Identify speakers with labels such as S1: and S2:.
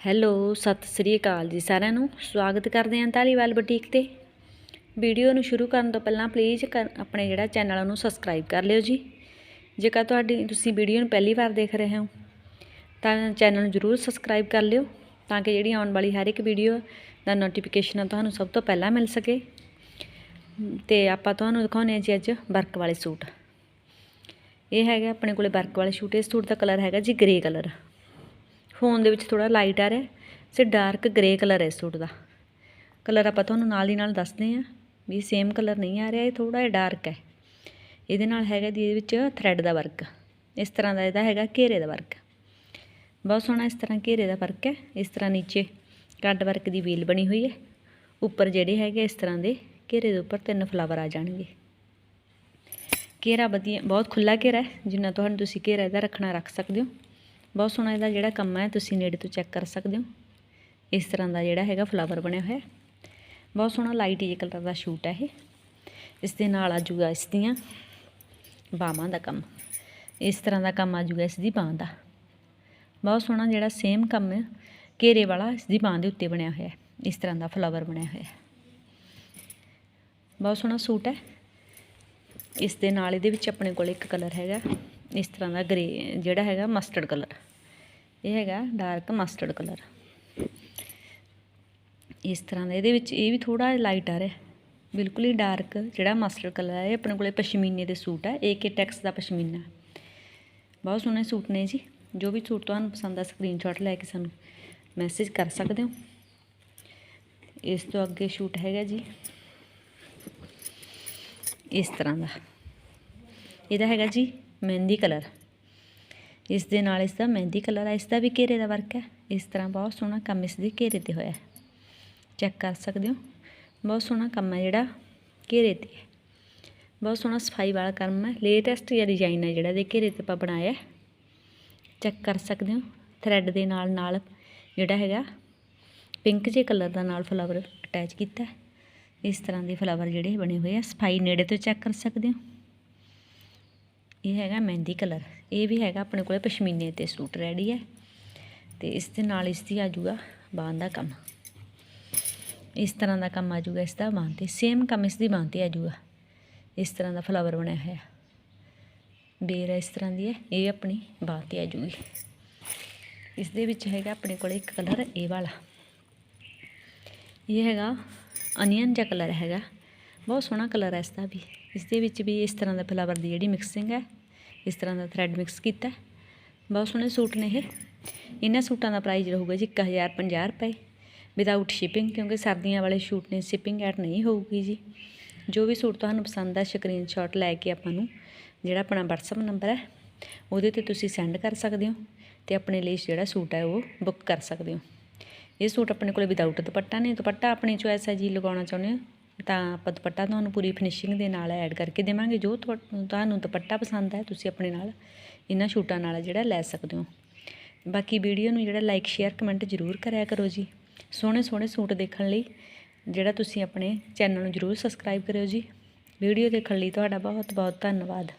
S1: Hello, Sat Sri ਅਕਾਲ ਜੀ ਸਾਰਿਆਂ ਨੂੰ। ਸਵਾਗਤ ਕਰਦੇ ਹਾਂ ਧਾਲੀਵਾਲ ਬੁਟੀਕ ਤੇ। ਵੀਡੀਓ ਨੂੰ ਸ਼ੁਰੂ ਕਰਨ ਤੋਂ ਪਹਿਲਾਂ ਪਲੀਜ਼ ਆਪਣੇ ਜਿਹੜਾ ਚੈਨਲ ਨੂੰ ਸਬਸਕ੍ਰਾਈਬ ਕਰ ਲਿਓ ਜੀ। ਜੇਕਰ ਤੁਹਾਡੀ ਤੁਸੀਂ ਵੀਡੀਓ ਨੂੰ ਪਹਿਲੀ ਵਾਰ ਦੇਖ ਰਹੇ ਹੋ, ਤਾਂ ਚੈਨਲ ਨੂੰ ਜਰੂਰ ਸਬਸਕ੍ਰਾਈਬ ਕਰ ਲਿਓ, ਤਾਂ ਕਿ ਜਿਹੜੀ ਆਉਣ ਵਾਲੀ ਹਰ ਇੱਕ ਵੀਡੀਓ ਦਾ ਨੋਟੀਫਿਕੇਸ਼ਨ ਤੁਹਾਨੂੰ ਸਭ ਤੋਂ ਪਹਿਲਾਂ ਮਿਲ ਸਕੇ। ਤੇ ਆਪਾਂ ਤੁਹਾਨੂੰ ਦਿਖਾਉਂਦੇ ਹਾਂ ਜੀ ਅੱਜ ਵਰਕ ਵਾਲੇ ਸੂਟ। ਇਹ ਹੈਗਾ ਆਪਣੇ ਕੋਲੇ ਵਰਕ ਵਾਲੇ ਸੂਟ ਇਸ ਸੂਟ ਦਾ ਕਲਰ ਹੈਗਾ ਜੀ ਗ੍ਰੇ ਕਲਰ ਫੋਨ ਦੇ ਵਿੱਚ ਥੋੜਾ ਲਾਈਟ ਆ ਰਿਹਾ ਸੇ ਡਾਰਕ ਗ੍ਰੇ ਕਲਰ ਹੈ ਇਸ ਸੂਟ ਦਾ। ਕਲਰ ਆਪਾਂ ਤੁਹਾਨੂੰ ਨਾਲ ਦੀ ਨਾਲ ਦੱਸਦੇ ਹਾਂ ਵੀ ਸੇਮ ਕਲਰ ਨਹੀਂ ਆ ਰਿਹਾ, ਇਹ ਥੋੜਾ ਜਿਹਾ ਡਾਰਕ ਹੈ। ਇਹਦੇ ਨਾਲ ਹੈਗਾ ਦੀ ਇਹਦੇ ਵਿੱਚ ਥਰੈਡ ਦਾ ਵਰਕ ਇਸ ਤਰ੍ਹਾਂ ਦਾ ਇਹਦਾ ਹੈਗਾ ਘੇਰੇ ਦਾ ਵਰਕ ਬਹੁਤ ਸੋਹਣਾ ਇਸ ਤਰ੍ਹਾਂ ਘੇਰੇ ਦਾ ਵਰਕ ਹੈ। ਇਸ ਤਰ੍ਹਾਂ ਨੀਚੇ ਕੱਟ ਵਰਕ ਦੀ ਵੀਲ ਬਣੀ ਹੋਈ ਹੈ। ਉੱਪਰ ਜਿਹੜੇ ਹੈਗੇ ਇਸ ਤਰ੍ਹਾਂ ਦੇ ਘੇਰੇ ਦੇ ਉੱਪਰ ਤਿੰਨ ਫਲਾਵਰ ਆ ਜਾਣਗੇ। ਘੇਰਾ ਵਧੀਆ, ਬਹੁਤ ਖੁੱਲਾ ਘੇਰਾ ਹੈ। ਜਿੰਨਾ ਤੁਹਾਨੂੰ ਤੁਸੀਂ ਘੇਰਾ ਇਹਦਾ ਰੱਖਣਾ, ਰੱਖ ਸਕਦੇ ਹੋ। ਬਹੁਤ ਸੋਹਣਾ ਇਹਦਾ ਜਿਹੜਾ ਕੰਮ ਹੈ, ਤੁਸੀਂ ਨੇੜੇ ਤੋਂ ਚੈੱਕ ਕਰ ਸਕਦੇ ਹੋ। ਇਸ ਤਰ੍ਹਾਂ ਦਾ ਜਿਹੜਾ ਹੈਗਾ ਫਲਾਵਰ ਬਣਿਆ ਹੋਇਆ ਬਹੁਤ ਸੋਹਣਾ ਲਾਈਟ ਜੇ ਕਲਰ ਦਾ ਸ਼ੂਟ ਹੈ ਇਹ। ਇਸ ਦੇ ਨਾਲ ਆ ਜੂਗਾ ਇਸ ਦੀਆਂ ਬਾਹਾਂ ਦਾ ਕੰਮ। ਇਸ ਤਰ੍ਹਾਂ ਦਾ ਕੰਮ ਆ ਜੂਗਾ ਇਸ ਦੀ ਬਾਹ ਦਾ। ਬਹੁਤ ਸੋਹਣਾ ਜਿਹੜਾ ਸੇਮ ਕੰਮ ਹੈ, ਘੇਰੇ ਵਾਲਾ ਇਸ ਦੀ ਬਾਹ ਦੇ ਉੱਤੇ ਬਣਿਆ ਹੋਇਆ ਇਸ ਤਰ੍ਹਾਂ ਦਾ ਫਲਾਵਰ ਬਣਿਆ ਹੋਇਆ ਬਹੁਤ ਸੋਹਣਾ ਸੂਟ ਹੈ। ਇਸ ਦੇ ਨਾਲ ਇਹਦੇ ਵਿੱਚ ਆਪਣੇ ਕੋਲ ਇੱਕ ਕਲਰ ਹੈਗਾ। ਇਸ ਤਰ੍ਹਾਂ ਦਾ ਗ੍ਰੇ ਜਿਹੜਾ ਹੈਗਾ ਮਸਟਰਡ ਕਲਰ ਇਹ ਹੈਗਾ ਡਾਰਕ ਮਸਟਰਡ ਕਲਰ ਇਸ ਤਰ੍ਹਾਂ ਦਾ, ਇਹਦੇ ਵਿੱਚ ਇਹ ਵੀ ਥੋੜਾ ਲਾਈਟ ਆ ਰਿਹਾ ਬਿਲਕੁਲ ਹੀ ਡਾਰਕ ਜਿਹੜਾ ਮਸਟਰਡ ਕਲਰ ਹੈ, ਇਹ ਆਪਣੇ ਕੋਲੇ ਪਸ਼ਮੀਨੇ ਦੇ ਸੂਟ ਹੈ ਏਕੇ ਟੈਕਸ ਦਾ ਪਸ਼ਮੀਨਾ। ਬਹੁਤ ਸੋਹਣੇ ਸੂਟ ਨੇ ਜੀ। ਜੋ ਵੀ ਸੂਟ ਤੁਹਾਨੂੰ ਪਸੰਦ ਆ ਸਕਰੀਨਸ਼ਾਟ ਲੈ ਕੇ ਸਾਨੂੰ ਮੈਸੇਜ ਕਰ ਸਕਦੇ ਹੋ। ਇਸ ਤੋਂ ਅੱਗੇ ਸ਼ੂਟ ਹੈਗਾ ਜੀ। ਇਸ ਤਰ੍ਹਾਂ ਦਾ। ਇਹਦਾ ਹੈਗਾ ਜੀ ਮਹਿੰਦੀ ਕਲਰ ਇਸ ਦੇ ਨਾਲ ਇਸ ਦਾ ਮਹਿੰਦੀ ਕਲਰ ਆ ਇਸ ਦਾ ਵੀ ਘੇਰੇ ਦਾ ਵਰਕ ਹੈ। ਇਸ ਤਰ੍ਹਾਂ ਬਹੁਤ ਸੋਹਣਾ ਕੰਮ ਇਸ ਦੇ ਘੇਰੇ ਤੇ ਹੋਇਆ। ਚੈੱਕ ਕਰ ਸਕਦੇ ਹੋ? ਬਹੁਤ ਸੋਹਣਾ ਕੰਮ ਹੈ ਜਿਹੜਾ ਘੇਰੇ ਤੇ। ਬਹੁਤ ਸੋਹਣਾ ਸਫ਼ਾਈ ਵਾਲਾ ਕੰਮ ਹੈ। ਲੇਟੈਸਟ ਜਿਹਾ ਡਿਜ਼ਾਈਨ ਹੈ ਜਿਹੜਾ ਦੇ ਘੇਰੇ ਤੇ ਆਪਾਂ ਬਣਾਇਆ ਚੈੱਕ ਕਰ ਸਕਦੇ ਹੋ? ਥਰੈਡ ਦੇ ਨਾਲ ਨਾਲ ਜਿਹੜਾ ਹੈਗਾ ਪਿੰਕ ਜੇ ਕਲਰ ਦਾ ਨਾਲ ਫਲਾਵਰ ਅਟੈਚ ਕੀਤਾ ਇਸ ਤਰ੍ਹਾਂ ਦੇ ਫਲਾਵਰ ਜਿਹੜੇ ਬਣੇ ਹੋਏ ਆ। ਸਫ਼ਾਈ ਨੇੜੇ ਤੋਂ ਚੈੱਕ ਕਰ ਸਕਦੇ ਹੋ? ਇਹ ਹੈਗਾ ਮਹਿੰਦੀ ਕਲਰ। ਇਹ ਵੀ ਹੈਗਾ ਆਪਣੇ ਕੋਲੇ ਪਸ਼ਮੀਨੇ ਤੇ ਸੂਟ ਰੈਡੀ ਹੈ ਤੇ ਇਸ ਦੇ ਨਾਲ ਇਸ ਦੀ ਆ ਜਾਊਗਾ ਬਾਂਹ ਦਾ ਕੰਮ। ਇਸ ਤਰ੍ਹਾਂ ਦਾ ਕੰਮ ਆ ਜਾਊਗਾ ਇਸ ਦਾ ਬਾਂਹ ਤੇ। ਸੇਮ ਕੰਮ ਇਸ ਦੀ ਬਾਂਹ ਤੇ ਆ ਜਾਊਗਾ ਇਸ ਤਰ੍ਹਾਂ ਦਾ ਫਲਾਵਰ ਬਣਿਆ ਹੋਇਆ। ਬੇਰ ਇਸ ਤਰ੍ਹਾਂ ਦੀ ਹੈ, ਇਹ ਆਪਣੀ ਬਾਂਹ ਤੇ ਆ ਜਾਊਗੀ ਇਸ ਦੇ ਵਿੱਚ ਹੈਗਾ ਆਪਣੇ ਕੋਲ ਇੱਕ ਕਲਰ ਇਹ ਵਾਲਾ। ਇਹ ਹੈਗਾ ਅਨੀਅਨ ਜਿਹਾ ਕਲਰ ਹੈਗਾ। ਬਹੁਤ ਸੋਹਣਾ ਕਲਰ ਹੈ ਇਸ ਦਾ ਵੀ। ਇਸ ਦੇ ਵਿੱਚ ਵੀ ਇਸ ਤਰ੍ਹਾਂ ਦਾ ਫਲਾਵਰ ਦੀ ਜਿਹੜੀ ਮਿਕਸਿੰਗ ਹੈ ਇਸ ਤਰ੍ਹਾਂ ਦਾ ਥਰੈਡ ਮਿਕਸ ਕੀਤਾ। ਬਹੁਤ ਸੋਹਣੇ ਸੂਟ ਨੇ ਇਹ। ਇਹਨਾਂ ਸੂਟਾਂ ਦਾ ਪ੍ਰਾਈਸ ਰਹੂਗਾ ਜੀ 1050 ਰੁਪਏ। ਵਿਦਆਊਟ ਸ਼ਿਪਿੰਗ ਕਿਉਂਕਿ ਸਰਦੀਆਂ ਵਾਲੇ ਸੂਟ ਨੇ ਸ਼ਿਪਿੰਗ ਐਡ ਨਹੀਂ ਹੋਊਗੀ ਜੀ। ਜੋ ਵੀ ਸੂਟ ਤੁਹਾਨੂੰ ਪਸੰਦ ਆ ਸਕਰੀਨਸ਼ਾਟ ਲੈ ਕੇ ਆਪਾਂ ਨੂੰ, ਜਿਹੜਾ ਆਪਣਾ WhatsApp ਨੰਬਰ ਹੈ ਉਹਦੇ ਤੇ ਤੁਸੀਂ ਸੈਂਡ ਕਰ ਸਕਦੇ ਹੋ ਤੇ ਆਪਣੇ ਲਈ ਜਿਹੜਾ ਸੂਟ ਹੈ ਉਹ ਬੁੱਕ ਕਰ ਸਕਦੇ ਹੋ। ਇਹ ਸੂਟ ਆਪਣੇ ਕੋਲੇ ਵਿਦਆਊਟ ਦੁਪੱਟਾ ਨੇ ਦੁਪੱਟਾ ਆਪਣੀ ਚੋਇਸ ਹੈ ਜੀ, ਲਗਾਉਣਾ ਚਾਹੁੰਦੇ ਹੋ? ਤਾਂ ਆਪਾਂ ਦੁਪੱਟਾ ਤੁਹਾਨੂੰ ਪੂਰੀ ਫਿਨਿਸ਼ਿੰਗ ਦੇ ਨਾਲ ਐਡ ਕਰਕੇ ਦੇਵਾਂਗੇ। ਜੋ ਤੁਹਾਨੂੰ ਦੁਪੱਟਾ ਪਸੰਦ ਹੈ, ਤੁਸੀਂ ਆਪਣੇ ਨਾਲ ਇਹਨਾਂ ਸ਼ੂਟਾਂ ਨਾਲ ਜਿਹੜਾ ਲੈ ਸਕਦੇ ਹੋ। ਬਾਕੀ ਵੀਡੀਓ ਨੂੰ ਜਿਹੜਾ ਲਾਈਕ ਸ਼ੇਅਰ ਕਮੈਂਟ ਜ਼ਰੂਰ ਕਰਿਆ ਕਰੋ ਜੀ। ਸੋਹਣੇ ਸੋਹਣੇ ਸੂਟ ਦੇਖਣ ਲਈ ਜਿਹੜਾ ਤੁਸੀਂ ਆਪਣੇ ਚੈਨਲ ਨੂੰ ਜ਼ਰੂਰ ਸਬਸਕ੍ਰਾਈਬ ਕਰਿਓ ਜੀ। ਵੀਡੀਓ ਦੇਖਣ ਲਈ ਤੁਹਾਡਾ ਬਹੁਤ ਬਹੁਤ ਧੰਨਵਾਦ।